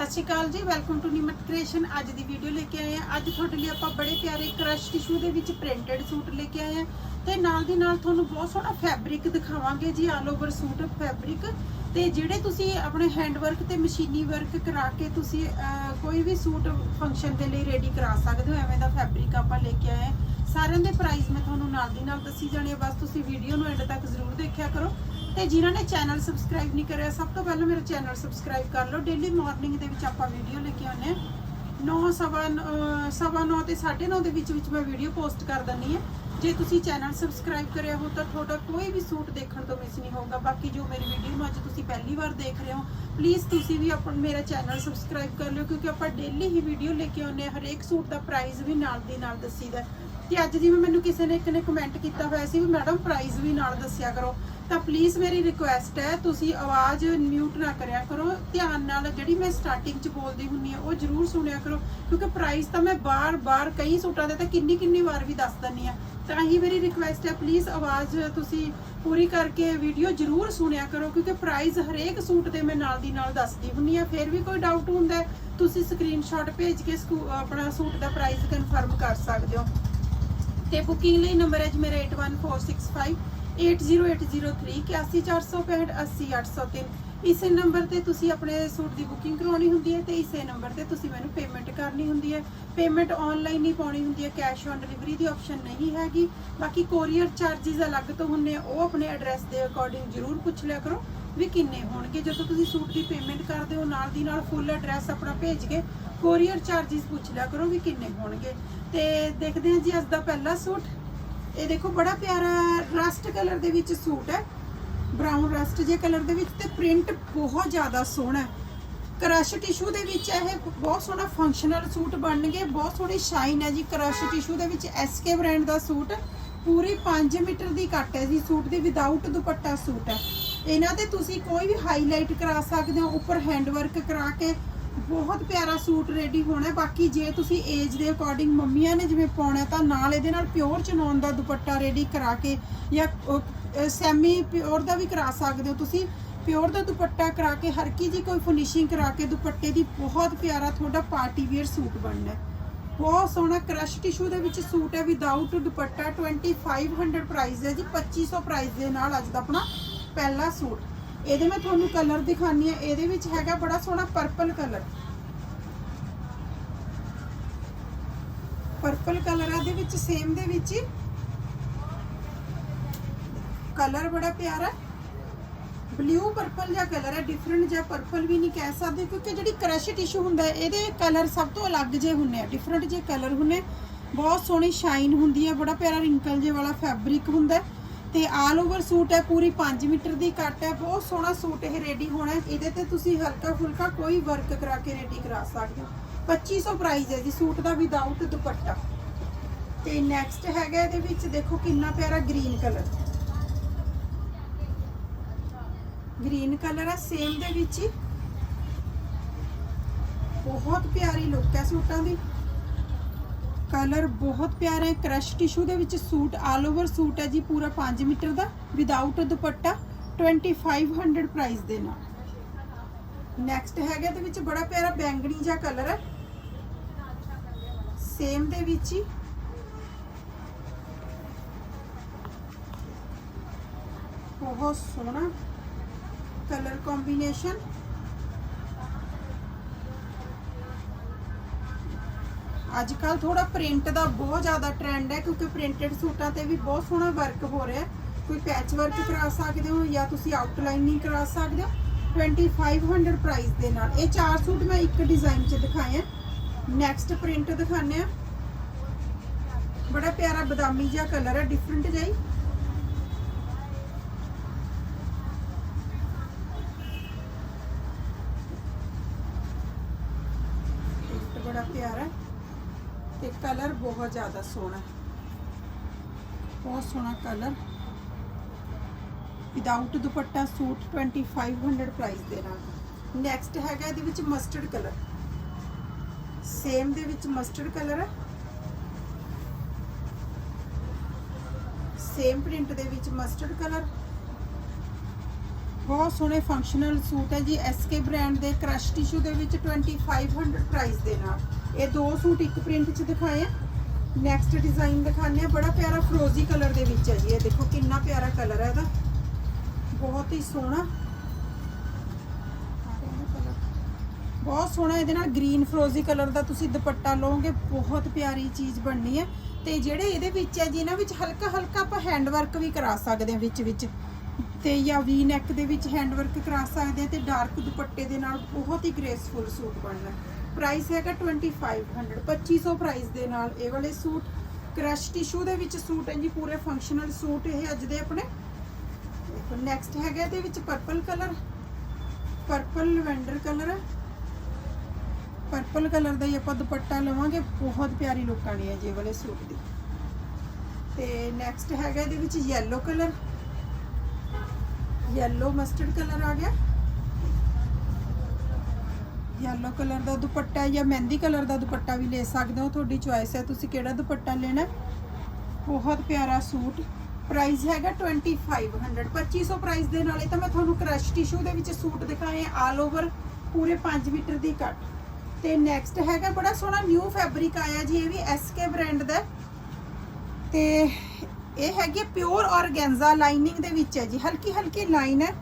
ਸਤਿ ਸ਼੍ਰੀ ਅਕਾਲ ਜੀ welcome to ਨਿਮਤ creation ਅੱਜ ਦੀ ਵੀਡੀਓ ਲੈ ਕੇ ਆਏ ਆ ਅੱਜ ਤੁਹਾਡੇ ਲਈ ਆਪਾਂ ਬੜੇ ਪਿਆਰੇ ਕ੍ਰਸ਼ ਟਿਸ਼ੂ ਦੇ ਵਿੱਚ ਪ੍ਰਿੰਟਡ ਸੂਟ ਲੈ ਕੇ ਆਏ ਆ ਤੇ ਨਾਲ ਦੀ ਨਾਲ ਤੁਹਾਨੂੰ ਬਹੁਤ ਸੋਹਣਾ ਫੈਬਰਿਕ ਦਿਖਾਵਾਂਗੇ ਜੀ ਆਲ ਓਵਰ ਸੂਟ ਫੈਬਰਿਕ ਤੇ ਜਿਹੜੇ ਤੁਸੀਂ ਆਪਣੇ ਹੈਂਡ ਵਰਕ ਤੇ ਮਸ਼ੀਨੀ ਵਰਕ ਕਰਾ ਕੇ ਤੁਸੀਂ ਕੋਈ ਵੀ ਸੂਟ ਫੰਕਸ਼ਨ ਦੇ ਲਈ ਰੈਡੀ ਕਰਾ ਸਕਦੇ ਹੋ, ਐਵੇਂ ਦਾ ਫੈਬਰਿਕ ਆਪਾਂ ਲੈ ਕੇ ਆਏ ਆ ਸਾਰਿਆਂ ਦੇ ਪ੍ਰਾਈਸ ਮੈਂ ਤੁਹਾਨੂੰ ਨਾਲ ਦੀ ਨਾਲ ਦੱਸੀ ਜਾਣੀ ਬਸ ਤੁਸੀਂ ਵੀਡੀਓ ਨੂੰ ਐਂਡ ਤੱਕ ਜ਼ਰੂਰ ਦੇਖਿਆ ਕਰੋ। ਤੇ ਜਿਨ੍ਹਾਂ ਨੇ ਚੈਨਲ ਸਬਸਕ੍ਰਾਈਬ ਨਹੀਂ ਕਰਿਆ, ਸਭ ਤੋਂ ਪਹਿਲਾਂ ਮੇਰਾ ਚੈਨਲ ਸਬਸਕ੍ਰਾਈਬ ਕਰ ਲਓ। ਡੇਲੀ ਮਾਰਨਿੰਗ ਦੇ ਵਿੱਚ ਆਪਾਂ ਵੀਡੀਓ ਲੈ ਕੇ ਆਉਂਦੇ ਹਾਂ। 9 ਸਵਾ ਅਹ ਸਵਾ ਨੌ ਤੇ 9:30 ਦੇ ਵਿੱਚ ਵਿੱਚ ਮੈਂ ਵੀਡੀਓ ਪੋਸਟ ਕਰ ਦਿੰਨੀ ਆ ਜੇ ਤੁਸੀਂ ਚੈਨਲ ਸਬਸਕ੍ਰਾਈਬ ਕਰਿਆ ਹੋ ਤਾਂ ਤੁਹਾਡਾ ਕੋਈ ਵੀ ਸੂਟ ਦੇਖਣ ਤੋਂ ਮਿਸ ਨਹੀਂ ਹੋਊਗਾ। ਬਾਕੀ ਜੋ ਮੇਰੀ ਵੀਡੀਓ ਨੂੰ ਅੱਜ ਤੁਸੀਂ ਪਹਿਲੀ ਵਾਰ ਦੇਖ ਰਹੇ ਹੋ ਪਲੀਜ਼ ਤੁਸੀਂ ਵੀ ਆਪਣਾ ਮੇਰਾ ਚੈਨਲ ਸਬਸਕ੍ਰਾਈਬ ਕਰ ਲਿਓ, ਕਿਉਂਕਿ ਆਪਾਂ ਡੇਲੀ ਹੀ ਵੀਡੀਓ ਲੈ ਕੇ ਆਉਂਦੇ ਹਾਂ। ਹਰੇਕ ਸੂਟ ਦਾ ਪ੍ਰਾਈਸ ਵੀ ਨਾਲ ਦੀ ਨਾਲ ਦੱਸੀਦਾ ਤੇ ਅੱਜ ਜਿਵੇਂ ਮੈਨੂੰ ਕਿਸੇ ਨੇ ਇੱਕ ਨੇ ਕਮੈਂਟ ਕੀਤਾ ਹੋਇਆ ਸੀ ਵੀ ਮੈਡਮ ਪ੍ਰਾਈਸ ਵੀ ਨਾਲ ਦੱਸਿਆ ਕਰੋ। ਤਾਂ ਪਲੀਜ਼ ਮੇਰੀ ਰਿਕੁਐਸਟ ਹੈ, ਤੁਸੀਂ ਆਵਾਜ਼ ਮਿਊਟ ਨਾ ਕਰਿਆ ਕਰੋ। ਧਿਆਨ ਨਾਲ ਜਿਹੜੀ ਮੈਂ ਸਟਾਰਟਿੰਗ 'ਚ ਬੋਲਦੀ ਹੁੰਨੀ ਆ ਉਹ ਜਰੂਰ ਸੁਣਿਆ ਕਰੋ, ਕਿਉਂਕਿ ਪ੍ਰਾਈਸ ਤਾਂ ਮੈਂ ਬਾਰ-ਬਾਰ ਕਈ ਸੂਟਾਂ ਦੇ ਤਾਂ ਕਿੰਨੀ ਕਿੰਨੀ ਵਾਰ ਵੀ ਦੱਸ ਦਿੰਨੀ ਆ ਤਾਂ ਹੀ ਮੇਰੀ ਰਿਕੁਐਸਟ ਹੈ ਪਲੀਜ਼ ਆਵਾਜ਼ ਤੁਸੀਂ ਪੂਰੀ ਕਰਕੇ ਵੀਡੀਓ ਜਰੂਰ ਸੁਣਿਆ ਕਰੋ, ਕਿਉਂਕਿ ਪ੍ਰਾਈਸ ਹਰੇਕ ਸੂਟ ਦੇ ਮੈਂ ਨਾਲ ਦੀ ਨਾਲ ਦੱਸਦੀ ਹੁੰਨੀ ਆ ਫਿਰ ਵੀ ਕੋਈ ਡਾਊਟ ਹੁੰਦਾ ਤੁਸੀਂ ਸਕਰੀਨਸ਼ਾਟ ਭੇਜ ਕੇ ਸਕੂ- ਆਪਣਾ ਸੂਟ ਦਾ ਪ੍ਰਾਈਸ ਕਨਫਰਮ ਕਰ ਸਕਦੇ ਹੋ। ਤੇ ਬੁਕਿੰਗ ਲਈ ਨੰਬਰ ਹੈ ਜੀ ਮੇਰਾ 81465 808038046803 ਇਸੇ ਨੰਬਰ ਤੇ ਤੁਸੀਂ ਆਪਣੇ ਸੂਟ ਦੀ ਬੁਕਿੰਗ ਕਰਾਉਣੀ ਹੁੰਦੀ ਹੈ ਤੇ ਇਸੇ ਨੰਬਰ ਤੇ ਤੁਸੀਂ ਮੈਨੂੰ ਪੇਮੈਂਟ ਕਰਨੀ ਹੁੰਦੀ ਹੈ। ਪੇਮੈਂਟ ਆਨਲਾਈਨ ਹੀ ਪਾਉਣੀ ਹੁੰਦੀ ਹੈ ਕੈਸ਼ ਔਨ ਡਿਲੀਵਰੀ ਦੀ ਆਪਸ਼ਨ ਨਹੀਂ ਹੈਗੀ। ਬਾਕੀ ਕੋਰੀਅਰ ਚਾਰजेस ਅਲੱਗ ਤੋਂ ਹੁੰਨੇ ਉਹ ਆਪਣੇ ਐਡਰੈਸ ਦੇ ਅਕੋਰਡਿੰਗ ਜ਼ਰੂਰ ਪੁੱਛ ਲਿਆ ਕਰੋ ਵੀ ਕਿੰਨੇ ਹੋਣਗੇ। ਜਦੋਂ ਤੁਸੀਂ ਸੂਟ ਦੀ ਪੇਮੈਂਟ ਕਰਦੇ ਹੋ, ਨਾਲ ਦੀ ਨਾਲ ਫੁੱਲ ਐਡਰੈਸ ਆਪਣਾ ਭੇਜ ਕੇ ਕੋਰੀਅਰ ਚਾਰजेस ਪੁੱਛ ਲਿਆ ਕਰੋ ਵੀ ਕਿੰਨੇ ਹੋਣਗੇ। ਤੇ ਦੇਖਦੇ ਹਾਂ ਜੀ ਅੱਜ ਦਾ ਪਹਿਲਾ ਸੂਟ। ਇਹ ਦੇਖੋ ਬੜਾ ਪਿਆਰਾ ਰਸਟ ਕਲਰ ਦੇ ਵਿੱਚ ਸੂਟ ਹੈ। ਬ੍ਰਾਊਨ ਰਸਟ ਜੇ ਕਲਰ ਦੇ ਵਿੱਚ ਤੇ ਪ੍ਰਿੰਟ ਬਹੁਤ ਜ਼ਿਆਦਾ ਸੋਹਣਾ ਕਰਸ਼ ਟਿਸ਼ੂ ਦੇ ਵਿੱਚ ਇਹ ਬਹੁਤ ਸੋਹਣਾ ਫੰਕਸ਼ਨਲ ਸੂਟ ਬਣਨਗੇ, ਬਹੁਤ ਸੋਹਣੀ ਸ਼ਾਈਨ ਹੈ ਜੀ। ਕਰਸ਼ ਟਿਸ਼ੂ ਦੇ ਵਿੱਚ ਐਸਕੇ ਬ੍ਰਾਂਡ ਦਾ ਸੂਟ ਪੂਰੀ 5 ਮੀਟਰ ਦੀ ਕੱਟ ਹੈ ਜੀ ਸੂਟ ਦੀ ਵਿਦਆਊਟ ਦੁਪੱਟਾ ਸੂਟ ਹੈ। ਇਹਨਾਂ ਤੇ ਤੁਸੀਂ ਕੋਈ ਵੀ ਹਾਈਲਾਈਟ ਕਰਾ ਸਕਦੇ ਹੋ, ਉੱਪਰ ਹੈਂਡ ਵਰਕ ਕਰਾ ਕੇ ਬਹੁਤ ਪਿਆਰਾ ਸੂਟ ਰੈਡੀ ਹੋਣਾ ਬਾਕੀ ਜੇ ਤੁਸੀਂ ਏਜ ਦੇ ਅਕੋਰਡਿੰਗ ਮੰਮੀਆਂ ਨੇ ਜਿਵੇਂ ਪਾਉਣਾ ਤਾਂ ਨਾਲ ਇਹਦੇ ਨਾਲ ਪਿਓਰ ਚਨੌਨ ਦਾ ਦੁਪੱਟਾ ਰੈਡੀ ਕਰਾ ਕੇ ਜਾਂ ਸੈਮੀ ਪਿਓਰ ਦਾ ਵੀ ਕਰਾ ਸਕਦੇ ਹੋ ਤੁਸੀਂ। ਪਿਓਰ ਦਾ ਦੁਪੱਟਾ ਕਰਾ ਕੇ, ਹਰ ਕੀ ਜੀ ਕੋਈ ਫਿਨਿਸ਼ਿੰਗ ਕਰਾ ਕੇ ਦੁਪੱਟੇ ਦੀ ਬਹੁਤ ਪਿਆਰਾ ਤੁਹਾਡਾ ਪਾਰਟੀ ਵੇਅਰ ਸੂਟ ਬਣਨਾ ਬਹੁਤ ਸੋਹਣਾ ਕ੍ਰਸ਼ ਟਿਸ਼ੂ ਦੇ ਵਿੱਚ ਸੂਟ ਹੈ ਵਿਦਆਊਟ ਦੁਪੱਟਾ। 2500 ਪ੍ਰਾਈਸ ਹੈ ਜੀ 2500 ਪ੍ਰਾਈਸ ਦੇ ਨਾਲ ਅੱਜ ਦਾ ਆਪਣਾ ਪਹਿਲਾ ਸੂਟ। ਇਹਦੇ ਮੈਂ ਤੁਹਾਨੂੰ ਕਲਰ ਦਿਖਾਨੀ ਹੈ। ਇਹਦੇ ਵਿੱਚ ਹੈਗਾ ਬੜਾ ਸੋਹਣਾ ਪਰਪਲ ਕਲਰ ਪਰਪਲ ਕਲਰ ਹੈ ਦੇ ਵਿੱਚ ਸੇਮ ਦੇ ਵਿੱਚ ਕਲਰ ਬੜਾ ਪਿਆਰਾ ਬਲੂ ਪਰਪਲ ਜਿਹਾ ਕਲਰ ਹੈ ਡਿਫਰੈਂਟ ਜਿਹਾ ਪਰਪਲ ਵੀ ਨਹੀਂ ਕਹਿ ਸਕਦੇ, ਕਿਉਂਕਿ ਜਿਹੜੀ ਕ੍ਰਸ਼ ਟਿਸ਼ੂ ਹੁੰਦਾ ਇਹਦੇ ਕਲਰ ਸਭ ਤੋਂ ਅਲੱਗ ਜੇ ਹੁੰਨੇ ਆ। ਡਿਫਰੈਂਟ ਜੇ ਕਲਰ ਹੁੰਨੇ ਬਹੁਤ ਸੋਹਣੀ ਸ਼ਾਈਨ ਹੁੰਦੀ ਹੈ ਬੜਾ ਪਿਆਰਾ ਰਿੰਕਲ ਜੇ ਵਾਲਾ ਫੈਬਰਿਕ ਹੁੰਦਾ ਹੈ। ਤੇ ਆਲ ਓਵਰ ਸੂਟ ਹੈ, ਪੂਰੀ 5 ਮੀਟਰ ਦੀ ਕੱਟ ਹੈ, ਬਹੁਤ ਸੋਹਣਾ ਸੂਟ ਇਹ ਰੈਡੀ ਹੋਣਾ ਇਹਦੇ ਤੇ ਤੁਸੀਂ ਹਲਕਾ ਫੁਲਕਾ ਕੋਈ ਵਰਕ ਕਰਾ ਕੇ ਰੈਡੀ ਕਰਾ ਸਕਦੇ ਹੋ। 2500 ਪ੍ਰਾਈਸ ਹੈ ਜੀ, ਸੂਟ ਦਾ ਵਿਦਆਊਟ ਦੁਪੱਟਾ। ਤੇ ਨੈਕਸਟ ਹੈਗਾ ਇਹਦੇ ਵਿੱਚ, ਦੇਖੋ ਕਿੰਨਾ ਪਿਆਰਾ ਗ੍ਰੀਨ ਕਲਰ ਗ੍ਰੀਨ ਕਲਰ ਹੈ ਸੇਮ ਦੇ ਵਿੱਚ ਹੀ। ਬਹੁਤ ਪਿਆਰੀ ਲੁੱਕ ਹੈ ਸੂਟਾਂ ਦੀ। ਕਲਰ ਬਹੁਤ ਪਿਆਰਾ ਹੈ। ਕ੍ਰਸ਼ ਟਿਸ਼ੂ ਦੇ ਵਿੱਚ ਸੂਟ ਆਲ ਓਵਰ ਸੂਟ ਹੈ ਜੀ, ਪੂਰਾ 5 ਮੀਟਰ ਦਾ ਵਿਦਆਊਟ ਦੁਪੱਟਾ 2500 ਪ੍ਰਾਈਸ ਦੇ ਨਾਲ। ਨੈਕਸਟ ਹੈਗਾ ਇਹਦੇ ਵਿੱਚ ਬੜਾ ਪਿਆਰਾ ਬੈਂਗਣੀ ਜਿਹਾ ਕਲਰ ਹੈ। ਸੇਮ ਦੇ ਵਿੱਚ ਹੀ। ਬਹੁਤ ਸੋਹਣਾ ਕਲਰ ਕੰਬੀਨੇਸ਼ਨ ਅੱਜ ਕੱਲ ਥੋੜਾ ਪ੍ਰਿੰਟ ਦਾ ਬਹੁਤ ਜ਼ਿਆਦਾ ਟ੍ਰੈਂਡ ਹੈ ਕਿਉਂਕਿ ਪ੍ਰਿੰਟਡ ਸੂਟਾਂ ਤੇ ਵੀ ਬਹੁਤ ਸੋਹਣਾ ਵਰਕ ਹੋ ਰਿਹਾ ਕੋਈ ਪੈਚ ਵਰਕ ਕਰਾ ਸਕਦੇ ਹੋ ਜਾਂ ਤੁਸੀਂ ਆਊਟਲਾਈਨਿੰਗ ਕਰਾ ਸਕਦੇ। ਹੋ 2500 ਪ੍ਰਾਈਸ ਦੇ ਨਾਲ। ਇਹ ਚਾਰ ਸੂਟ ਮੈਂ ਇੱਕ ਡਿਜ਼ਾਈਨ 'ਚ ਦਿਖਾਏ ਆ। ਨੈਕਸਟ ਪ੍ਰਿੰਟ ਦਿਖਾਣੇ ਆ। ਬੜਾ ਪਿਆਰਾ ਬਦਾਮੀ ਜਿਹਾ ਕਲਰ ਹੈ ਡਿਫਰੈਂਟ ਜਿਹਾ ਬੜਾ ਪਿਆਰਾ ਹੈ। ਤੇ ਕਲਰ ਬਹੁਤ ਜ਼ਿਆਦਾ ਸੋਹਣਾ ਬਹੁਤ ਸੋਹਣਾ colour. Without dupatta suit 2500 price ਦੇ ਨਾਲ। ਨੈਕਸਟ ਹੈਗਾ ਇਹਦੇ ਵਿੱਚ ਮਸਟਰਡ ਕਲਰ ਸੇਮ ਦੇ ਵਿੱਚ ਮਸਟਰਡ ਕਲਰ ਹੈ। ਸੇਮ ਪ੍ਰਿੰਟ ਦੇ ਵਿੱਚ ਮਸਟਰਡ ਕਲਰ ਬਹੁਤ ਸੋਹਣੇ ਫੰਕਸ਼ਨਲ ਸੂਟ ਹੈ ਜੀ। ਐਸਕੇ ਬ੍ਰਾਂਡ ਦੇ ਕ੍ਰਸ਼ ਟਿਸ਼ੂ ਦੇ ਵਿੱਚ 2500 ਪ੍ਰਾਈਸ ਦੇ ਨਾਲ। ਇਹ ਦੋ ਸੂਟ ਇੱਕ ਪ੍ਰਿੰਟ 'ਚ ਦਿਖਾਏ ਆ। ਨੈਕਸਟ ਡਿਜ਼ਾਈਨ ਦਿਖਾਉਂਦੇ ਆ। ਬੜਾ ਪਿਆਰਾ ਫਰੋਜ਼ੀ ਕਲਰ ਦੇ ਵਿੱਚ ਹੈ ਜੀ। ਇਹ ਦੇਖੋ ਕਿੰਨਾ ਪਿਆਰਾ ਕਲਰ ਹੈ ਇਹਦਾ। ਬਹੁਤ ਹੀ ਸੋਹਣਾ। ਬਹੁਤ ਸੋਹਣਾ ਇਹਦੇ ਨਾਲ ਗ੍ਰੀਨ ਫਰੋਜ਼ੀ ਕਲਰ ਦਾ ਤੁਸੀਂ ਦੁਪੱਟਾ ਲਓਗੇ। ਬਹੁਤ ਪਿਆਰੀ ਚੀਜ਼ ਬਣਨੀ ਹੈ। ਤੇ ਜਿਹੜੇ ਇਹਦੇ ਵਿੱਚ ਹੈ ਜੀ, ਇਹਨਾਂ ਵਿੱਚ ਹਲਕਾ ਹਲਕਾ ਆਪਾਂ ਹੈਂਡ ਵਰਕ ਵੀ ਕਰਾ ਸਕਦੇ ਹਾਂ ਵਿੱਚ ਵਿੱਚ ਤੇ ਜਾਂ ਵੀ ਨੈਕ ਦੇ ਵਿੱਚ ਹੈਂਡ ਵਰਕ ਕਰਾ ਸਕਦੇ ਹਾਂ ਤੇ ਡਾਰਕ ਦੁਪੱਟੇ ਦੇ ਨਾਲ ਬਹੁਤ ਹੀ ਗ੍ਰੇਸਫੁਲ ਸੂਟ ਬਣਨਾ। ਪ੍ਰਾਈਸ ਹੈਗਾ 2500 2500 ਪ੍ਰਾਈਸ ਦੇ ਨਾਲ ਇਹ ਵਾਲੇ ਸੂਟ। ਕ੍ਰਸ਼ ਟਿਸ਼ੂ ਦੇ ਵਿੱਚ ਸੂਟ ਹੈ ਜੀ, ਪੂਰੇ ਫੰਕਸ਼ਨਲ ਸੂਟ ਇਹ ਅੱਜ ਦੇ ਆਪਣੇ। ਦੇਖੋ ਨੈਕਸਟ ਹੈਗਾ ਇਹਦੇ ਵਿੱਚ purple colour purple lavender colour purple colour ਦਾ ਹੀ ਆਪਾਂ ਦੁਪੱਟਾ ਲਵਾਂਗੇ, ਬਹੁਤ ਪਿਆਰੀ ਲੁੱਕ ਆਣੀ ਹੈ ਜੀ ਵਾਲੇ ਸੂਟ ਦੀ। ਤੇ ਨੈਕਸਟ ਹੈਗਾ ਇਹਦੇ ਵਿੱਚ yellow colour yellow mustard colour ਆ ਗਿਆ। ਯੈਲੋ ਕਲਰ ਦਾ ਦੁਪੱਟਾ ਜਾਂ ਮਹਿੰਦੀ ਕਲਰ ਦਾ ਦੁਪੱਟਾ ਵੀ ਲੈ ਸਕਦੇ ਹੋ। ਤੁਹਾਡੀ ਚੁਆਇਸ ਹੈ, ਤੁਸੀਂ ਕਿਹੜਾ ਦੁਪੱਟਾ ਲੈਣਾ ਬਹੁਤ ਪਿਆਰਾ ਸੂਟ। ਪ੍ਰਾਈਸ ਹੈਗਾ 2500 2500 ਪ੍ਰਾਈਸ ਦੇ ਨਾਲ ਇਹ ਤਾਂ ਮੈਂ ਤੁਹਾਨੂੰ ਕ੍ਰਸ਼ ਟਿਸ਼ੂ ਦੇ ਵਿੱਚ ਸੂਟ ਦਿਖਾਏ ਆਲ ਓਵਰ ਪੂਰੇ 5 ਮੀਟਰ ਦੀ ਕੱਟ ਤੇ ਨੈਕਸਟ ਹੈਗਾ ਬੜਾ ਸੋਹਣਾ ਨਿਊ ਫੈਬਰਿਕ ਆਇਆ ਜੀ, ਇਹ ਵੀ ਐਸਕੇ ਬ੍ਰਾਂਡ ਦਾ। ਹੈ। ਤੇ ਇਹ ਹੈਗੀ ਪਿਓਰ ਆਰਗੈਂਜ਼ਾ ਲਾਈਨਿੰਗ ਦੇ ਵਿੱਚ ਹੈ ਜੀ। ਹਲਕੀ ਹਲਕੀ ਲਾਈਨ ਹੈ।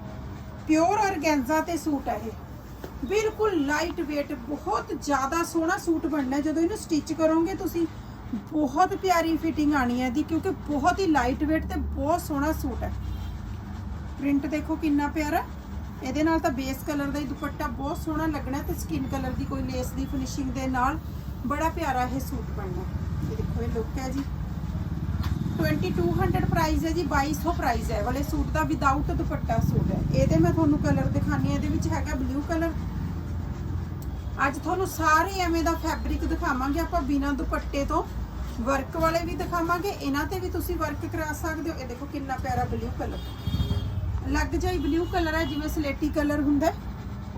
ਪਿਓਰ ਆਰਗੈਂਜ਼ਾ ਤੇ ਸੂਟ ਹੈ ਇਹ। ਬਿਲਕੁਲ ਲਾਈਟ weight, ਬਹੁਤ ਜ਼ਿਆਦਾ ਸੋਹਣਾ ਸੂਟ ਬਣਨਾ ਜਦੋਂ ਇਹਨੂੰ ਸਟਿਚ ਕਰੋਗੇ ਤੁਸੀਂ, ਬਹੁਤ ਪਿਆਰੀ ਫਿਟਿੰਗ ਆਣੀ ਹੈ ਇਹਦੀ, ਕਿਉਂਕਿ ਬਹੁਤ ਹੀ ਲਾਈਟ weight ਤੇ ਬਹੁਤ ਸੋਹਣਾ ਸੂਟ ਹੈ। ਪ੍ਰਿੰਟ ਦੇਖੋ ਕਿੰਨਾ ਪਿਆਰਾ। ਇਹਦੇ ਨਾਲ ਤਾਂ ਬੇਸ ਕਲਰ ਦਾ ਹੀ ਦੁਪੱਟਾ ਬਹੁਤ ਸੋਹਣਾ ਲੱਗਣਾ ਤੇ ਸਕਿਨ ਕਲਰ ਦੀ ਕੋਈ ਲੇਸ ਦੀ ਫਿਨਿਸ਼ਿੰਗ ਦੇ ਨਾਲ ਬੜਾ ਪਿਆਰਾ ਇਹ ਸੂਟ ਬਣਨਾ ਇਹ ਦੇਖੋ, ਇਹ ਲੁੱਕ ਹੈ ਜੀ। 2200 ਪ੍ਰਾਈਸ ਹੈ ਜੀ 2200 ਪ੍ਰਾਈਸ ਹੈ। ਵਾਲੇ ਸੂਟ ਦਾ ਵਿਦਆਊਟ ਦੁਪੱਟਾ ਸੂਟ ਹੈ। ਇਹਦੇ ਮੈਂ ਤੁਹਾਨੂੰ ਕਲਰ ਦਿਖਾਣੀ ਹੈ। ਇਹਦੇ ਵਿੱਚ ਹੈਗਾ ਬਲੂ ਕਲਰ ਅੱਜ ਤੁਹਾਨੂੰ ਸਾਰੇ ਐਵੇਂ ਦਾ ਫੈਬਰਿਕ ਦਿਖਾਵਾਂਗੇ। ਆਪਾਂ ਬਿਨਾਂ ਦੁਪੱਟੇ ਤੋਂ ਵਰਕ ਵਾਲੇ ਵੀ ਦਿਖਾਵਾਂਗੇ। ਇਹਨਾਂ ਤੇ ਵੀ ਤੁਸੀਂ ਵਰਕ ਕਰਾ ਸਕਦੇ ਹੋ। ਇਹ ਦੇਖੋ ਕਿੰਨਾ ਪਿਆਰਾ ਬਲੂ ਕਲਰ ਲੱਗ ਜਾਈ ਬਲੂ ਕਲਰ ਹੈ, ਜਿਵੇਂ ਸਲੇਟੀ ਕਲਰ ਹੁੰਦਾ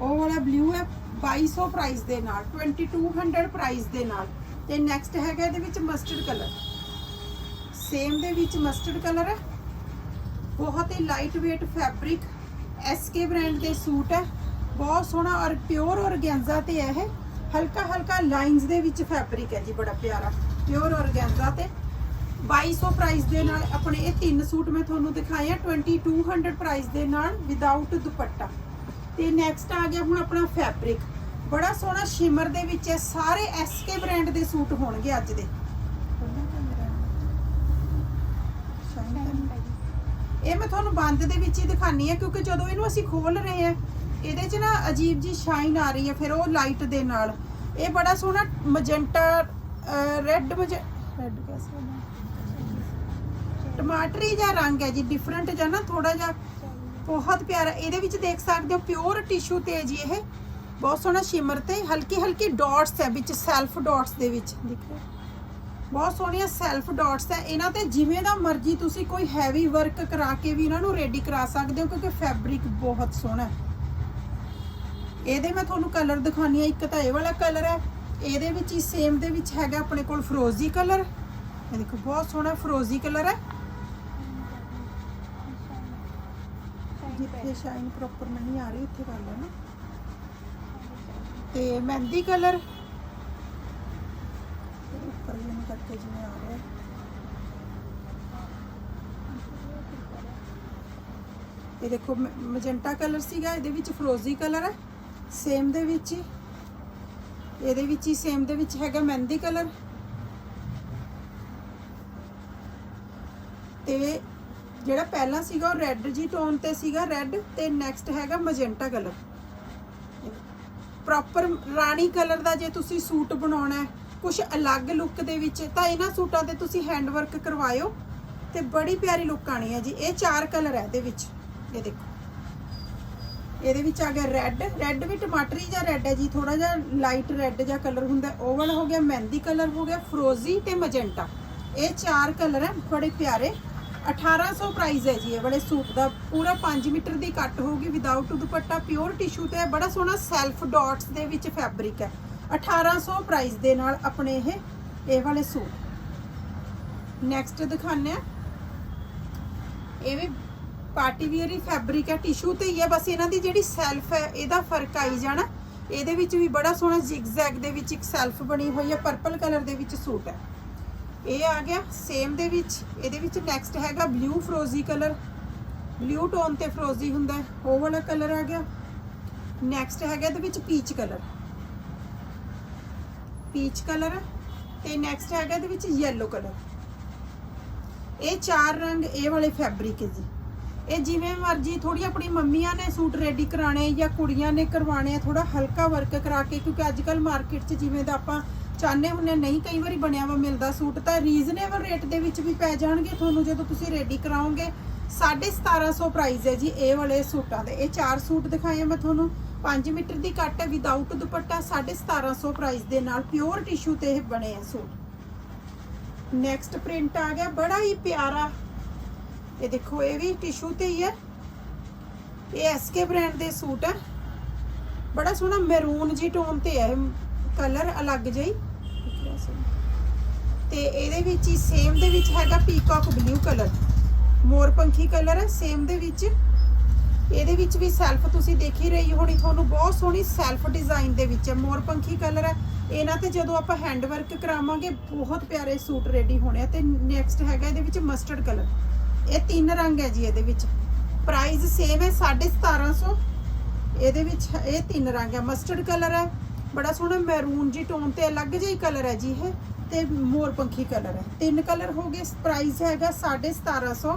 ਉਹ ਵਾਲਾ ਬਲੂ ਹੈ 2200 ਪ੍ਰਾਈਸ ਦੇ ਨਾਲ 2200 ਪ੍ਰਾਈਸ ਦੇ ਨਾਲ। ਤੇ ਨੈਕਸਟ ਹੈਗਾ ਇਹਦੇ ਵਿੱਚ ਮਸਟਰਡ ਕਲਰ ਸੇਮ ਦੇ ਵਿੱਚ ਮਸਟਰਡ ਕਲਰ ਹੈ। ਬਹੁਤ ਹੀ light weight fabric SK brand ਦੇ ਸੂਟ ਹੈ। ਬਹੁਤ ਸੋਹਣਾ ਔਰ ਪਿਓਰ ਔਰਗੈਂਜ਼ਾ ਤੇ ਹੈ ਇਹ। ਹਲਕਾ ਹਲਕਾ ਲਾਈਨਸ ਦੇ ਵਿੱਚ ਫੈਬਰਿਕ ਹੈ ਜੀ, ਬੜਾ ਪਿਆਰਾ। ਪਿਓਰ ਔਰਗੈਂਜ਼ਾ ਤੇ। 2200 ਪ੍ਰਾਈਸ ਦੇ ਨਾਲ ਆਪਣੇ ਇਹ ਤਿੰਨ ਸੂਟ ਮੈਂ ਤੁਹਾਨੂੰ ਦਿਖਾਏ ਆ। 2200 ਪ੍ਰਾਈਸ ਦੇ ਨਾਲ ਵਿਦਆਊਟ ਦੁਪੱਟਾ। ਤੇ ਨੈਕਸਟ ਆ ਗਿਆ ਹੁਣ ਆਪਣਾ ਫੈਬਰਿਕ ਬੜਾ ਸੋਹਣਾ ਸ਼ਿਮਰ ਦੇ ਵਿੱਚ ਹੈ ਸਾਰੇ ਐਸਕੇ ਬ੍ਰਾਂਡ ਦੇ ਸੂਟ ਹੋਣਗੇ ਅੱਜ ਦੇ। ਇਹ ਮੈਂ ਤੁਹਾਨੂੰ ਬੰਦ ਦੇ ਵਿੱਚ ਹੀ ਦਿਖਾਨੀ ਹੈ, ਕਿਉਂਕਿ ਜਦੋਂ ਇਹਨੂੰ ਅਸੀਂ ਖੋਲ ਰਹੇ ਹਾਂ, ਇਹਦੇ 'ਚ ਨਾ ਅਜੀਬ ਜੀ ਸ਼ਾਈਨ ਆ ਰਹੀ ਹੈ, ਫਿਰ ਉਹ ਲਾਈਟ ਦੇ ਨਾਲ। ਇਹ ਬੜਾ ਸੋਹਣਾ ਮਜੈਂਟਾ ਰੈੱਡ ਮਜ ਰੈੱਡ ਕੈਸਾ ਟਮਾਟਰੀ ਜਿਹਾ ਰੰਗ ਹੈ ਜੀ ਡਿਫਰੈਂਟ ਜਾਂ ਨਾ ਥੋੜਾ ਜਿਹਾ ਬਹੁਤ ਪਿਆਰਾ। ਇਹਦੇ ਵਿੱਚ ਦੇਖ ਸਕਦੇ ਹੋ ਪਿਓਰ ਟਿਸ਼ੂ ਤੇ ਜੀ ਇਹ। ਬਹੁਤ ਸੋਹਣਾ ਸ਼ਿਮਰ ਤੇ ਹਲਕੀ ਹਲਕੀ ਡਾਟਸ ਹੈ ਵਿੱਚ ਸੈਲਫ ਡਾਟਸ ਦੇ ਵਿੱਚ, ਦਿਖ। ਬਹੁਤ ਸੋਹਣੀਆਂ ਸੈਲਫ ਡਾਟਸ ਹੈ। ਇਹਨਾਂ ਤੇ ਜਿਵੇਂ ਦਾ ਮਰਜ਼ੀ ਤੁਸੀਂ ਕੋਈ ਹੈਵੀ ਵਰਕ ਕਰਾ ਕੇ ਵੀ ਇਹਨਾਂ ਨੂੰ ਰੈਡੀ ਕਰਾ ਸਕਦੇ ਹੋ, ਕਿਉਂਕਿ ਫੈਬਰਿਕ ਬਹੁਤ ਸੋਹਣਾ ਹੈ। ਇਹਦੇ ਮੈਂ ਤੁਹਾਨੂੰ ਕਲਰ ਦਿਖਾਉਣੀ ਆ। ਇੱਕ ਤਾਂ ਇਹ ਵਾਲਾ ਕਲਰ ਹੈ। ਇਹਦੇ ਵਿੱਚ ਹੀ ਸੇਮ ਦੇ ਵਿੱਚ ਹੈਗਾ ਆਪਣੇ ਕੋਲ ਫਰੋਜ਼ੀ ਕਲਰ ਇਹ ਦੇਖੋ, ਬਹੁਤ ਸੋਹਣਾ ਫਰੋਜ਼ੀ ਕਲਰ ਹੈ। ਜਿੱਥੇ ਸ਼ਾਈਨ ਪ੍ਰੋਪਰ ਨਹੀਂ ਆ ਰਹੀ, ਉੱਥੇ ਕਰ ਲੈਣਾ। ਤੇ ਮਹਿੰਦੀ ਕਲਰ ਉੱਪਰ ਜਿਹਨੂੰ ਕਰਕੇ ਜਿਵੇਂ ਆ ਰਿਹਾ ਇਹ ਦੇਖੋ ਮਜੈਂਟਾ ਕਲਰ ਸੀਗਾ, ਇਹਦੇ ਵਿੱਚ ਫਰੋਜ਼ੀ ਕਲਰ ਹੈ ਸੇਮ ਦੇ ਵਿੱਚ ਹੀ। ਇਹਦੇ ਵਿੱਚ ਹੀ ਸੇਮ ਦੇ ਵਿੱਚ ਹੈਗਾ ਮਹਿੰਦੀ ਕਲਰ ਤੇ ਜਿਹੜਾ ਪਹਿਲਾਂ ਸੀਗਾ ਉਹ ਰੈੱਡ ਜੀ ਟੋਨ ਤੇ ਸੀਗਾ ਰੈੱਡ ਤੇ ਨੈਕਸਟ ਹੈਗਾ ਮਜੈਂਟਾ ਕਲਰ ਪ੍ਰੋਪਰ ਰਾਣੀ ਕਲਰ ਦਾ ਜੇ ਤੁਸੀਂ ਸੂਟ ਬਣਾਉਣਾ ਹੈ ਕੁਝ ਅਲੱਗ ਲੁੱਕ ਦੇ ਵਿੱਚ, ਤਾਂ ਇਹਨਾਂ ਸੂਟਾਂ ਤੇ ਤੁਸੀਂ ਹੈਂਡ ਵਰਕ ਕਰਵਾਇਓ ਤੇ ਬੜੀ ਪਿਆਰੀ ਲੁੱਕ ਆਣੀ ਹੈ ਜੀ। ਇਹ ਚਾਰ ਕਲਰ ਹੈ ਇਹਦੇ ਵਿੱਚ। ਇਹ ਦੇਖੋ। ਇਹਦੇ ਵਿੱਚ ਆ ਗਿਆ ਰੈੱਡ ਰੈੱਡ ਵੀ ਟਮਾਟਰੀ ਜਾਂ ਰੈੱਡ ਹੈ ਜੀ ਥੋੜਾ ਜਿਹਾ ਲਾਈਟ ਰੈੱਡ ਜਾਂ ਕਲਰ ਹੁੰਦਾ ਹੈ। ਉਹ ਵਾਲਾ ਹੋ ਗਿਆ, ਮਹਿੰਦੀ ਕਲਰ ਹੋ ਗਿਆ ਫਰੋਜ਼ੀ ਤੇ ਮਜੈਂਟਾ ਇਹ ਚਾਰ ਕਲਰ ਹੈ, ਬੜੇ ਪਿਆਰੇ। 1800 ਪ੍ਰਾਈਸ ਹੈ ਜੀ ਇਹ ਵਾਲੇ ਸੂਟ ਦਾ। ਪੂਰਾ 5 ਮੀਟਰ ਦੀ ਕੱਟ ਹੋਊਗੀ ਵਿਦਆਊਟ ਦੁਪੱਟਾ ਪਿਓਰ ਟਿਸ਼ੂ ਤੇ ਹੈ। ਬੜਾ ਸੋਹਣਾ ਸੈਲਫ ਡਾਟਸ ਦੇ ਵਿੱਚ ਫੈਬਰਿਕ ਹੈ। 1800 ਪ੍ਰਾਈਸ ਦੇ ਨਾਲ ਆਪਣੇ ਇਹ ਇਹ ਵਾਲੇ ਸੂਟ। ਨੈਕਸਟ ਦਿਖਾਉਂਦੇ ਆ ਇਹ ਵੀ ਪਾਰਟੀ ਵੇਅਰ ਹੀ ਫੈਬਰਿਕ ਹੈ ਟਿਸ਼ੂ ਤੇ ਹੀ ਹੈ, ਬਸ ਇਹਨਾਂ ਦੀ ਜਿਹੜੀ ਸੈਲਫ ਹੈ, ਇਹਦਾ ਫ਼ਰਕ ਆਈ ਜਾਣਾ। ਇਹਦੇ ਵਿੱਚ ਵੀ ਬੜਾ ਸੋਹਣਾ ਜ਼ਿਗਜ਼ੈਗ ਦੇ ਵਿੱਚ ਇੱਕ ਸੈਲਫ ਬਣੀ ਹੋਈ ਹੈ ਪਰਪਲ ਕਲਰ ਦੇ ਵਿੱਚ ਸੂਟ ਹੈ। ਇਹ ਆ ਗਿਆ ਸੇਮ ਦੇ ਵਿੱਚ, ਇਹਦੇ ਵਿੱਚ ਨੈਕਸਟ ਹੈਗਾ ਬਲੂ ਫਰੋਜ਼ੀ ਕਲਰ ਬਲੂ ਟੋਨ ਤੇ ਫਰੋਜ਼ੀ ਹੁੰਦਾ ਉਹ ਵਾਲਾ ਕਲਰ ਆ ਗਿਆ। ਨੈਕਸਟ ਹੈਗਾ ਇਹਦੇ ਵਿੱਚ ਪੀਚ ਕਲਰ ਪੀਚ ਕਲਰ ਤੇ ਨੈਕਸਟ ਹੈਗਾ ਇਹਦੇ ਵਿੱਚ ਯੈਲੋ ਕਲਰ। ਇਹ ਚਾਰ ਰੰਗ ਇਹ ਵਾਲੇ ਫੈਬਰਿਕ ਹੈ ਜੀ। ਇਹ ਜਿਵੇਂ ਮਰਜ਼ੀ ਥੋੜੀ ਆਪਣੀ ਮੰਮੀਆਂ ਨੇ ਸੂਟ ਰੈਡੀ ਕਰਾਣੇ ਜਾਂ ਕੁੜੀਆਂ ਨੇ ਕਰਵਾਣੇ ਆ ਥੋੜਾ ਹਲਕਾ ਵਰਕ ਕਰਾ ਕੇ, ਕਿਉਂਕਿ ਅੱਜ ਕੱਲ ਮਾਰਕੀਟ 'ਚ ਜਿਵੇਂ ਦਾ ਆਪਾਂ ਚਾਹਨੇ ਹੁੰਨੇ ਨਹੀਂ ਕਈ ਵਾਰੀ ਬਣਿਆ ਵਾ ਮਿਲਦਾ ਸੂਟ, ਤਾਂ ਰੀਜ਼ਨੇਬਲ ਰੇਟ ਦੇ ਵਿੱਚ ਵੀ ਪੈ ਜਾਣਗੇ ਤੁਹਾਨੂੰ ਜਦੋਂ ਤੁਸੀਂ ਰੈਡੀ ਕਰਾਓਗੇ। 1750 ਪ੍ਰਾਈਸ ਹੈ ਜੀ ਇਹ ਵਾਲੇ ਸੂਟਾਂ ਦੇ। ਇਹ ਚਾਰ ਸੂਟ ਦਿਖਾਏ ਮੈਂ ਤੁਹਾਨੂੰ। 5 ਮੀਟਰ ਦੀ ਕੱਟ ਹੈ ਵਿਦਆਊਟ ਦੁਪੱਟਾ 1750 ਪ੍ਰਾਈਸ ਦੇ ਨਾਲ ਪਿਓਰ ਟਿਸ਼ੂ ਤੇ ਇਹ ਬਣੇ ਆ ਸੂਟ। ਨੈਕਸਟ ਪ੍ਰਿੰਟ ਆ ਗਿਆ, ਬੜਾ ਹੀ ਪਿਆਰਾ। ਇਹ ਦੇਖੋ, ਇਹ ਵੀ ਟਿਸ਼ੂ ਤੇ ਹੀ ਹੈ। ਇਹ ਐਸਕੇ ਬ੍ਰਾਂਡ ਦੇ ਸੂਟ ਹੈ ਬੜਾ ਸੋਹਣਾ ਮੈਰੂਨ ਜੀ ਟੋਨ ਤੇ ਹੈ ਕਲਰ ਅਲੱਗ ਜਿਹੀ। ਤੇ ਇਹਦੇ ਵਿੱਚ ਹੀ ਸੇਮ ਦੇ ਵਿੱਚ ਹੈਗਾ ਪੀਕਾਕ ਬਲੂ ਕਲਰ ਮੋਰਪੰਖੀ ਕਲਰ ਹੈ ਸੇਮ ਦੇ ਵਿੱਚ। ਇਹਦੇ ਵਿੱਚ ਵੀ ਸੈਲਫ ਤੁਸੀਂ ਦੇਖ ਹੀ ਰਹੀ ਹੋਣੀ, ਤੁਹਾਨੂੰ ਬਹੁਤ ਸੋਹਣੀ ਸੈਲਫ ਡਿਜ਼ਾਈਨ ਦੇ ਵਿੱਚ ਹੈ। ਮੋਰਪੰਖੀ ਕਲਰ ਹੈ। ਇਹਨਾਂ ਤੇ ਜਦੋਂ ਆਪਾਂ ਹੈਂਡ ਵਰਕ ਕਰਾਵਾਂਗੇ, ਬਹੁਤ ਪਿਆਰੇ ਸੂਟ ਰੈਡੀ ਹੋਣੇ ਆ। ਤੇ ਨੈਕਸਟ ਹੈਗਾ ਇਹਦੇ ਵਿੱਚ ਮਸਟਰਡ ਕਲਰ ਇਹ ਤਿੰਨ ਰੰਗ ਹੈ ਜੀ ਇਹਦੇ ਵਿੱਚ। ਪ੍ਰਾਈਸ ਸੇਮ ਹੈ 1750 ਇਹਦੇ ਵਿੱਚ ਇਹ ਤਿੰਨ ਰੰਗ ਹੈ। ਮਸਟਰਡ ਕਲਰ ਹੈ। ਬੜਾ ਸੋਹਣਾ ਮੈਰੂਨ ਜੀ ਟੋਨ ਤੇ ਅਲੱਗ ਜਿਹਾ ਕਲਰ ਹੈ ਜੀ ਇਹ। ਤੇ ਮੋਰਪੰਖੀ ਕਲਰ ਹੈ। ਤਿੰਨ ਕਲਰ ਹੋ ਗਏ। ਪ੍ਰਾਈਸ ਹੈਗਾ 1750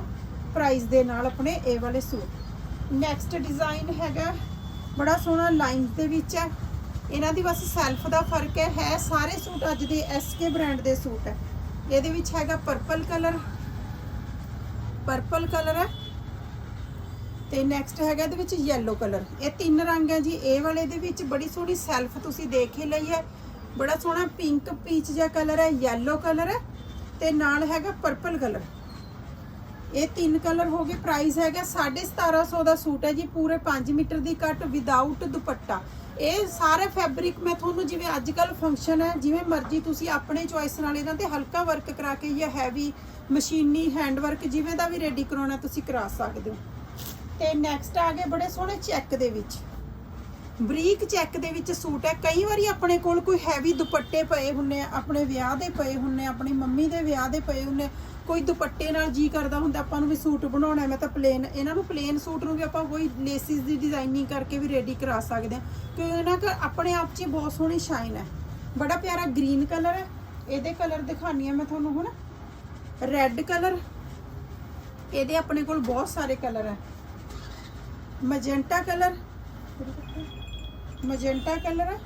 ਪ੍ਰਾਈਸ ਦੇ ਨਾਲ ਆਪਣੇ ਇਹ ਵਾਲੇ ਸੂਟ ਨੈਕਸਟ ਡਿਜ਼ਾਈਨ ਹੈਗਾ, ਬੜਾ ਸੋਹਣਾ ਲਾਈਨ ਦੇ ਵਿੱਚ ਹੈ। ਇਹਨਾਂ ਦੀ ਬਸ ਸੈਲਫ ਦਾ ਫ਼ਰਕ ਹੈ ਹੈ ਸਾਰੇ ਸੂਟ ਅੱਜ ਦੇ ਐਸਕੇ ਬ੍ਰਾਂਡ ਦੇ ਸੂਟ ਹੈ। ਇਹਦੇ ਵਿੱਚ ਹੈਗਾ ਪਰਪਲ ਕਲਰ ਪਰਪਲ ਕਲਰ ਹੈ। ਤੇ ਨੈਕਸਟ ਹੈਗਾ ਇਹਦੇ ਵਿੱਚ ਯੈਲੋ ਕਲਰ ਇਹ ਤਿੰਨ ਰੰਗ ਹੈ ਜੀ। ਇਹ ਵਾਲੇ ਦੇ ਵਿੱਚ ਬੜੀ ਸੋਹਣੀ ਸੈਲਫ ਤੁਸੀਂ ਦੇਖ ਹੀ ਲਈ ਹੈ। ਬੜਾ ਸੋਹਣਾ ਪਿੰਕ ਪੀਚ ਜਿਹਾ ਕਲਰ ਹੈ ਯੈਲੋ ਕਲਰ ਹੈ। ਤੇ ਨਾਲ ਹੈਗਾ ਪਰਪਲ ਕਲਰ ਇਹ ਤਿੰਨ ਕਲਰ ਹੋ ਗਏ। ਪ੍ਰਾਈਸ ਹੈਗਾ 1750 ਦਾ ਸੂਟ ਹੈ ਜੀ ਪੂਰੇ 5 ਮੀਟਰ ਦੀ ਕੱਟ ਵਿਦਆਊਟ ਦੁਪੱਟਾ। ਇਹ ਸਾਰੇ ਫੈਬਰਿਕ ਮੈਂ ਤੁਹਾਨੂੰ ਜਿਵੇਂ ਅੱਜ ਕੱਲ ਫੰਕਸ਼ਨ ਹੈ ਜਿਵੇਂ ਮਰਜ਼ੀ ਤੁਸੀਂ ਆਪਣੇ ਚੋਇਸ ਨਾਲ ਇਹਨਾਂ ਤੇ ਹਲਕਾ ਵਰਕ ਕਰਾ ਕੇ ਜਾਂ ਹੈਵੀ ਮਸ਼ੀਨੀ ਹੈਂਡ ਵਰਕ ਜਿਵੇਂ ਦਾ ਵੀ ਰੈਡੀ ਕਰਾਉਣਾ ਤੁਸੀਂ ਕਰਾ ਸਕਦੇ ਹੋ। ਤੇ ਨੈਕਸਟ ਆ ਗਏ ਬੜੇ ਸੋਹਣੇ ਚੈੱਕ ਦੇ ਵਿੱਚ। ਬਰੀਕ ਚੈੱਕ ਦੇ ਵਿੱਚ ਸੂਟ ਹੈ। ਕਈ ਵਾਰੀ ਆਪਣੇ ਕੋਲ ਕੋਈ ਹੈਵੀ ਦੁਪੱਟੇ ਪਏ ਹੁੰਨੇ ਆ ਆਪਣੇ ਵਿਆਹ ਦੇ ਪਏ ਹੁੰਨੇ ਆ, ਆਪਣੀ ਮੰਮੀ ਦੇ ਵਿਆਹ ਦੇ ਪਏ ਹੁੰਨੇ ਕੋਈ ਦੁਪੱਟੇ ਨਾਲ ਜੀ ਕਰਦਾ ਹੁੰਦਾ, ਆਪਾਂ ਨੂੰ ਵੀ ਸੂਟ ਬਣਾਉਣਾ, ਮੈਂ ਤਾਂ ਪਲੇਨ ਇਹਨਾਂ ਨੂੰ ਪਲੇਨ ਸੂਟ ਨੂੰ ਵੀ ਆਪਾਂ ਕੋਈ ਲੇਸਿਸ ਦੀ ਡਿਜ਼ਾਈਨਿੰਗ ਕਰਕੇ ਵੀ ਰੈਡੀ ਕਰਾ ਸਕਦੇ ਹਾਂ। ਕਿਉਂਕਿ ਇਹਨਾਂ ਦਾ ਆਪਣੇ ਆਪ 'ਚ ਹੀ ਬਹੁਤ ਸੋਹਣੀ ਸ਼ਾਈਨ ਹੈ। ਬੜਾ ਪਿਆਰਾ ਗ੍ਰੀਨ ਕਲਰ ਹੈ। ਇਹਦੇ ਕਲਰ ਦਿਖਾਣੀ ਆ ਮੈਂ ਤੁਹਾਨੂੰ ਹੁਣ। ਰੈੱਡ ਕਲਰ ਇਹਦੇ ਆਪਣੇ ਕੋਲ ਬਹੁਤ ਸਾਰੇ ਕਲਰ ਹੈ। ਮੈਜੈਂਟਾ ਕਲਰ ਮੈਜੈਂਟਾ ਕਲਰ ਹੈ।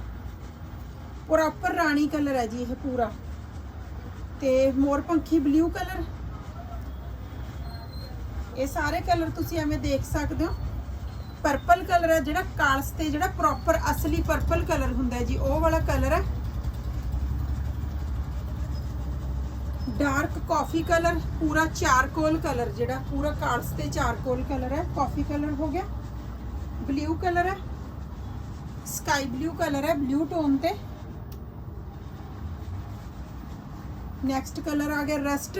ਪ੍ਰੋਪਰ ਰਾਣੀ ਕਲਰ ਹੈ ਜੀ ਇਹ ਪੂਰਾ। ਤੇ ਮੋਰ ਪੰਖੀ ਬਲੂ ਕਲਰ ਇਹ ਸਾਰੇ ਕਲਰ ਤੁਸੀਂ ਐਵੇਂ ਦੇਖ ਸਕਦੇ ਹੋ। ਪਰਪਲ ਕਲਰ ਹੈ ਜਿਹੜਾ ਕਾਲਸ ਤੇ ਜਿਹੜਾ ਪ੍ਰੋਪਰ ਅਸਲੀ ਪਰਪਲ ਕਲਰ ਹੁੰਦਾ ਜੀ, ਉਹ ਵਾਲਾ ਕਲਰ ਹੈ ਡਾਰਕ ਕਾਫੀ ਕਲਰ ਪੂਰਾ ਚਾਰਕੋਲ ਕਲਰ ਜਿਹੜਾ, ਪੂਰਾ ਕਾਲਸ ਤੇ ਚਾਰਕੋਲ ਕਲਰ ਹੈ ਕਾਫੀ ਕਲਰ ਹੋ ਗਿਆ। ਬਲੂ ਕਲਰ ਹੈ ਸਕਾਈ ਬਲੂ ਕਲਰ ਹੈ ਬਲੂ ਟੋਨ ਤੇ। ਨੈਕਸਟ ਕਲਰ ਆ ਗਿਆ ਰਸਟ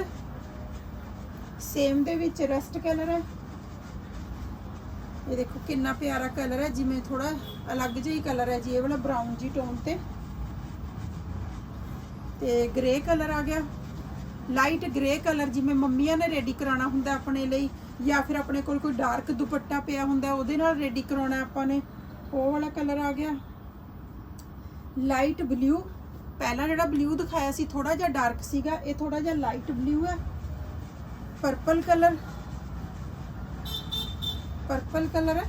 ਸੇਮ ਦੇ ਵਿੱਚ ਰਸਟ ਕਲਰ ਹੈ ਇਹ ਦੇਖੋ ਕਿੰਨਾ ਪਿਆਰਾ ਕਲਰ ਹੈ ਜਿਵੇਂ ਥੋੜਾ ਅਲੱਗ ਜਿਹਾ ਹੀ ਕਲਰ ਹੈ ਜੀ, ਇਹ ਵਾਲਾ ਬਰਾਊਨ ਜੀ ਟੋਨ ਤੇ। ਤੇ ਗ੍ਰੇ ਕਲਰ ਆ ਗਿਆ। ਲਾਈਟ ਗ੍ਰੇ ਕਲਰ ਜਿਵੇਂ ਮੰਮੀਆਂ ਨੇ ਰੈਡੀ ਕਰਾਉਣਾ ਹੁੰਦਾ ਆਪਣੇ ਲਈ, ਜਾਂ ਫਿਰ ਆਪਣੇ ਕੋਲ ਕੋਈ ਡਾਰਕ ਦੁਪੱਟਾ ਪਿਆ ਹੁੰਦਾ, ਉਹਦੇ ਨਾਲ ਰੈਡੀ ਕਰਾਉਣਾ ਆਪਾਂ ਨੇ। ਉਹ ਵਾਲਾ ਕਲਰ ਆ ਗਿਆ। ਲਾਈਟ ਬਲੂ ਪਹਿਲਾਂ ਜਿਹੜਾ ਬਲੂ ਦਿਖਾਇਆ ਸੀ ਥੋੜਾ ਜਿਹਾ ਡਾਰਕ ਸੀਗਾ, ਇਹ ਥੋੜਾ ਜਿਹਾ ਲਾਈਟ ਬਲੂ ਹੈ ਪਰਪਲ ਕਲਰ ਪਰਪਲ ਕਲਰ ਹੈ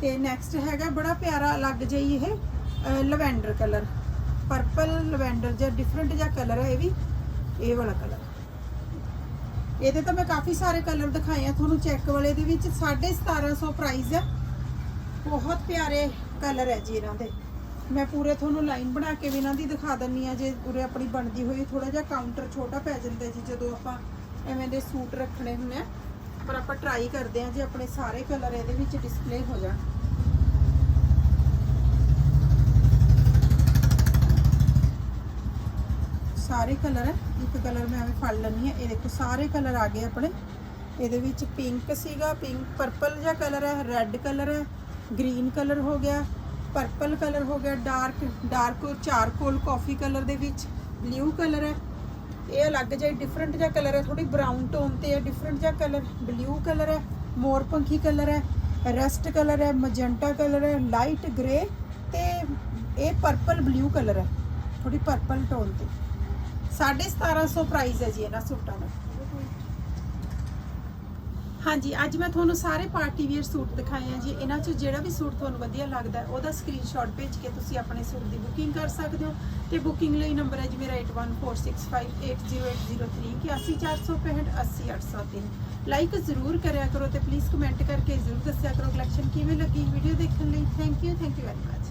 ਤੇ ਨੈਕਸਟ ਹੈਗਾ ਬੜਾ ਪਿਆਰਾ ਅਲੱਗ ਜਿਹੀ ਇਹ ਲਵੈਂਡਰ ਕਲਰ ਪਰਪਲ ਲਵੈਂਡਰ ਜਿਹਾ ਡਿਫਰੈਂਟ ਜਿਹਾ ਕਲਰ ਹੈ ਇਹ ਵੀ। ਇਹ ਵਾਲਾ ਕਲਰ ਇਹਦੇ ਤਾਂ ਮੈਂ ਕਾਫੀ ਸਾਰੇ ਕਲਰ ਦਿਖਾਏ ਆ, ਤੁਹਾਨੂੰ ਚੈੱਕ ਵਾਲੇ ਦੇ ਵਿੱਚ। 1750 ਪ੍ਰਾਈਸ ਹੈ ਬਹੁਤ ਪਿਆਰੇ ਕਲਰ ਹੈ ਜੀ ਇਹਨਾਂ ਦੇ। ਮੈਂ ਪੂਰੇ ਤੁਹਾਨੂੰ ਲਾਈਨ ਬਣਾ ਕੇ ਵੀ ਇਹਨਾਂ ਦੀ ਦਿਖਾ ਦਿੰਨੀ ਆ, ਜੇ ਪੂਰੇ ਆਪਣੀ ਬਣਦੀ ਹੋਈ ਥੋੜਾ ਜਿਹਾ ਕਾਊਂਟਰ ਛੋਟਾ ਪੈ ਜਾਂਦਾ ਜੀ, ਜਦੋਂ ਆਪਾਂ ਐਵੇਂ ਦੇ ਸੂਟ ਰੱਖਣੇ ਹੁੰਦੇ ਆ। ਪਰ ਆਪਾਂ ਟਰਾਈ ਕਰਦੇ ਆ ਜੇ ਆਪਣੇ ਸਾਰੇ ਕਲਰ ਇਹਦੇ ਵਿੱਚ ਡਿਸਪਲੇ ਹੋ ਜਾਣ। ਸਾਰੇ ਕਲਰ ਹੈ ਇੱਕ ਕਲਰ ਮੈਂ ਐਵੇਂ ਫੜ ਲੈਣੀ ਹੈ ਇਹ ਦੇਖੋ, ਸਾਰੇ ਕਲਰ ਆ ਗਏ ਆਪਣੇ। ਇਹਦੇ ਵਿੱਚ ਪਿੰਕ ਸੀਗਾ ਪਿੰਕ ਪਰਪਲ ਜਿਹਾ ਕਲਰ ਹੈ ਰੈੱਡ ਕਲਰ ਹੈ ਗ੍ਰੀਨ ਕਲਰ ਹੋ ਗਿਆ। ਪਰਪਲ ਕਲਰ ਹੋ ਗਿਆ dark dark charcoal coffee colour ਦੇ ਵਿੱਚ ਬਲੂ ਕਲਰ ਹੈ। ਇਹ ਅਲੱਗ ਜਿਹਾ ਡਿਫਰੈਂਟ ਜਿਹਾ ਕਲਰ ਹੈ ਥੋੜੀ ਬਰਾਊਨ ਟੋਨ ਤੇ ਹੈ ਡਿਫਰੈਂਟ ਜਿਹਾ ਕਲਰ ਬਲੂ ਕਲਰ ਹੈ ਮੋਰਪੰਖੀ ਕਲਰ ਹੈ ਰਸਟ ਕਲਰ ਹੈ ਮਜੰਟਾ ਕਲਰ ਹੈ ਲਾਈਟ ਗ੍ਰੇ ਤੇ ਇਹ ਪਰਪਲ ਬਲੂ ਕਲਰ ਹੈ ਥੋੜੀ ਪਰਪਲ ਟੋਨ ਤੇ। 1750 ਪ੍ਰਾਈਸ ਹੈ ਜੀ ਇਹਨਾਂ ਸੂਟਾਂ ਦਾ। ਹਾਂਜੀ, ਅੱਜ ਮੈਂ ਤੁਹਾਨੂੰ ਸਾਰੇ ਪਾਰਟੀ ਵੇਅਰ ਸੂਟ ਦਿਖਾਏ ਆ ਜੀ। ਇਹਨਾਂ ਚੋਂ ਜਿਹੜਾ ਵੀ ਸੂਟ ਤੁਹਾਨੂੰ ਵਧੀਆ ਲੱਗਦਾ ਉਹਦਾ ਸਕਰੀਨਸ਼ਾਟ ਭੇਜ ਕੇ ਤੁਸੀਂ ਆਪਣੇ ਸੂਟ ਦੀ ਬੁਕਿੰਗ ਕਰ ਸਕਦੇ ਹੋ। ਤੇ ਬੁਕਿੰਗ ਲਈ ਨੰਬਰ ਹੈ ਜੀ ਮੇਰਾ 8146580803 81465 80803 ਲਾਈਕ ਜ਼ਰੂਰ ਕਰਿਆ ਕਰੋ ਤੇ ਪਲੀਜ਼ ਕਮੈਂਟ ਕਰਕੇ ਜ਼ਰੂਰ ਦੱਸਿਆ ਕਰੋ ਕਲੈਕਸ਼ਨ ਕਿਵੇਂ ਲੱਗੀ ਵੀਡੀਓ ਦੇਖਣ ਲਈ। Thank you thank you very much